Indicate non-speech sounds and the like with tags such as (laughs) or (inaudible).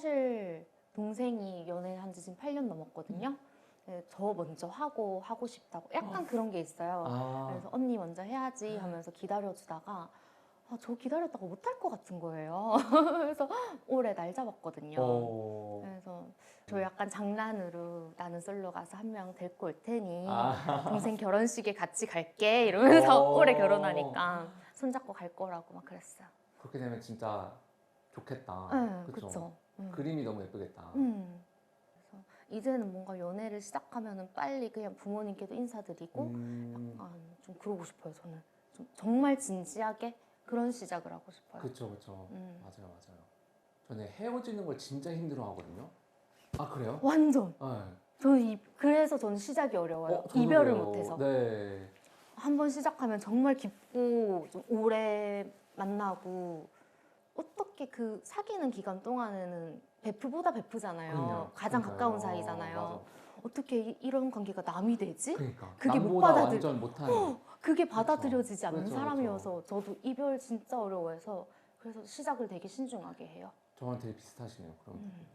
사실 동생이 연애한 지 지금 8년 넘었거든요. 네, 저 먼저 하고 하고 싶다고 약간 그런 게 있어요. 아, 그래서 언니 먼저 해야지 하면서 기다려주다가 아, 저 기다렸다가 못할 것 같은 거예요. (laughs) 그래서 올해 날 잡았거든요. 어, 그래서 저 약간 장난으로 나는 솔로 가서 한 명 데리고 올 테니 아, 동생 결혼식에 같이 갈게 이러면서 어. 올해 결혼하니까 손잡고 갈 거라고 막 그랬어요. 그렇게 되면 진짜 좋겠다. 네, 아, 그쵸? 그쵸. 음. 그림이 너무 예쁘겠다. 음. 그래서 이제는 뭔가 연애를 시작하면은 빨리 그냥 부모님께도 인사드리고 음, 약간 좀 그러고 싶어요. 저는 좀 정말 진지하게 그런 시작을 하고 싶어요. 그쵸, 그쵸. 음. 맞아요, 맞아요. 저는 헤어지는 걸 진짜 힘들어 하거든요. 아, 그래요? 완전. 네. 저는 이, 그래서 저는 시작이 어려워요. 어, 이별을 그래요. 못해서. 네. 한 번 시작하면 정말 깊고 좀 오래 만나고 어떻게 그 사귀는 기간 동안에는 베프보다 베프잖아요. 그럼요. 가장 그러니까요. 가까운 사이잖아요. 어떻게 이- 이런 관계가 남이 되지? 맞아. 그러니까. 그게 못 남보다 받아들- 완전 못하는. 그게 받아들여지지 않는 그렇죠, 사람이어서 저도 이별 진짜 어려워해서 그래서 시작을 되게 신중하게 해요. 되게 비슷하시네요. 그럼. 음.